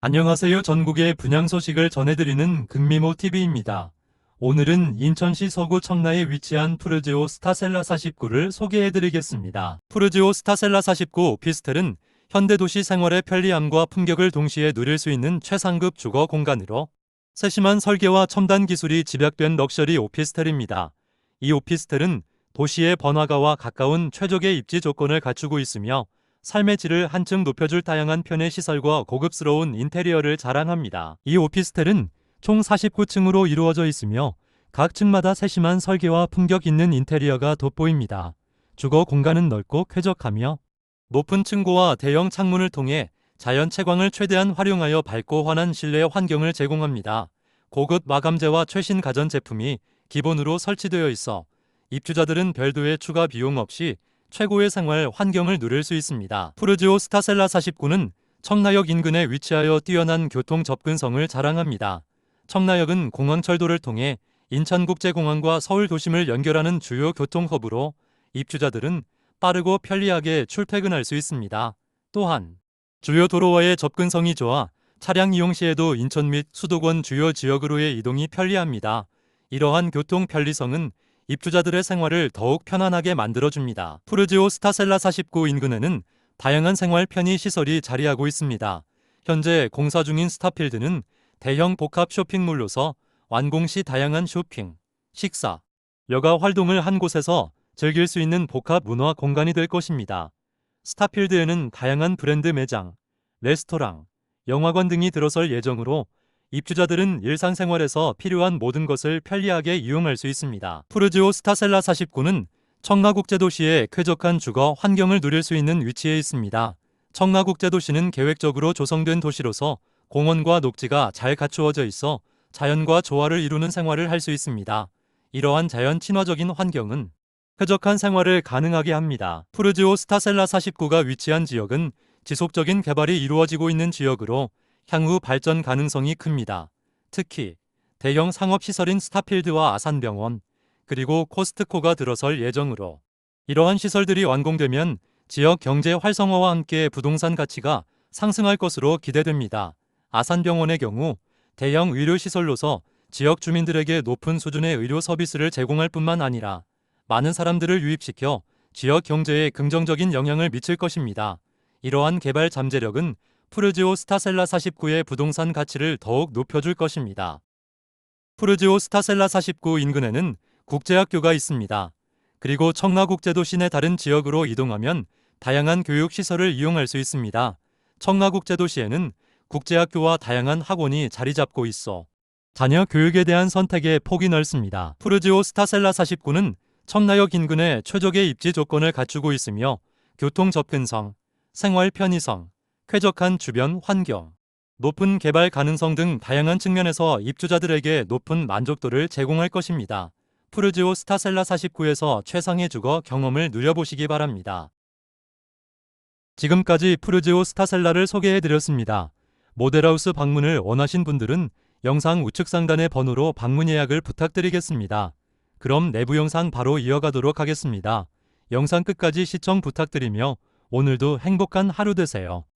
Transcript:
안녕하세요. 전국의 분양 소식을 전해드리는 금미모 TV입니다. 오늘은 인천시 서구 청라에 위치한 푸르지오 스타셀라 49를 소개해드리겠습니다. 푸르지오 스타셀라 49 오피스텔은 현대도시 생활의 편리함과 품격을 동시에 누릴 수 있는 최상급 주거 공간으로 세심한 설계와 첨단 기술이 집약된 럭셔리 오피스텔입니다. 이 오피스텔은 도시의 번화가와 가까운 최적의 입지 조건을 갖추고 있으며 삶의 질을 한층 높여줄 다양한 편의 시설과 고급스러운 인테리어를 자랑합니다. 이 오피스텔은 총 49층으로 이루어져 있으며 각 층마다 세심한 설계와 품격 있는 인테리어가 돋보입니다. 주거 공간은 넓고 쾌적하며 높은 층고와 대형 창문을 통해 자연 채광을 최대한 활용하여 밝고 환한 실내 환경을 제공합니다. 고급 마감재와 최신 가전 제품이 기본으로 설치되어 있어 입주자들은 별도의 추가 비용 없이 최고의 생활 환경을 누릴 수 있습니다. 푸르지오 스타셀라 49는 청라역 인근에 위치하여 뛰어난 교통 접근성을 자랑합니다. 청라역은 공항철도를 통해 인천국제공항과 서울 도심을 연결하는 주요 교통 허브로 입주자들은 빠르고 편리하게 출퇴근할 수 있습니다. 또한 주요 도로와의 접근성이 좋아 차량 이용 시에도 인천 및 수도권 주요 지역으로의 이동이 편리합니다. 이러한 교통 편리성은 입주자들의 생활을 더욱 편안하게 만들어줍니다. 푸르지오 스타셀라 49 인근에는 다양한 생활 편의 시설이 자리하고 있습니다. 현재 공사 중인 스타필드는 대형 복합 쇼핑몰로서 완공 시 다양한 쇼핑, 식사, 여가 활동을 한 곳에서 즐길 수 있는 복합 문화 공간이 될 것입니다. 스타필드에는 다양한 브랜드 매장, 레스토랑, 영화관 등이 들어설 예정으로 입주자들은 일상생활에서 필요한 모든 것을 편리하게 이용할 수 있습니다. 푸르지오 스타셀라 49는 청라국제도시의 쾌적한 주거 환경을 누릴 수 있는 위치에 있습니다. 청라국제도시는 계획적으로 조성된 도시로서 공원과 녹지가 잘 갖추어져 있어 자연과 조화를 이루는 생활을 할 수 있습니다. 이러한 자연 친화적인 환경은 쾌적한 생활을 가능하게 합니다. 푸르지오 스타셀라 49가 위치한 지역은 지속적인 개발이 이루어지고 있는 지역으로 향후 발전 가능성이 큽니다. 특히 대형 상업시설인 스타필드와 아산병원, 그리고 코스트코가 들어설 예정으로 이러한 시설들이 완공되면 지역 경제 활성화와 함께 부동산 가치가 상승할 것으로 기대됩니다. 아산병원의 경우 대형 의료시설로서 지역 주민들에게 높은 수준의 의료 서비스를 제공할 뿐만 아니라 많은 사람들을 유입시켜 지역 경제에 긍정적인 영향을 미칠 것입니다. 이러한 개발 잠재력은 푸르지오 스타셀라 49의 부동산 가치를 더욱 높여줄 것입니다. 푸르지오 스타셀라 49 인근에는 국제학교가 있습니다. 그리고 청라국제도 시내 다른 지역으로 이동하면 다양한 교육 시설을 이용할 수 있습니다. 청라국제도 시에는 국제학교와 다양한 학원이 자리 잡고 있어 자녀 교육에 대한 선택의 폭이 넓습니다. 푸르지오 스타셀라 49는 청라역 인근에 최적의 입지 조건을 갖추고 있으며 교통 접근성, 생활 편의성, 쾌적한 주변 환경, 높은 개발 가능성 등 다양한 측면에서 입주자들에게 높은 만족도를 제공할 것입니다. 푸르지오 스타셀라 49에서 최상의 주거 경험을 누려보시기 바랍니다. 지금까지 푸르지오 스타셀라를 소개해드렸습니다. 모델하우스 방문을 원하신 분들은 영상 우측 상단의 번호로 방문 예약을 부탁드리겠습니다. 그럼 내부 영상 바로 이어가도록 하겠습니다. 영상 끝까지 시청 부탁드리며 오늘도 행복한 하루 되세요.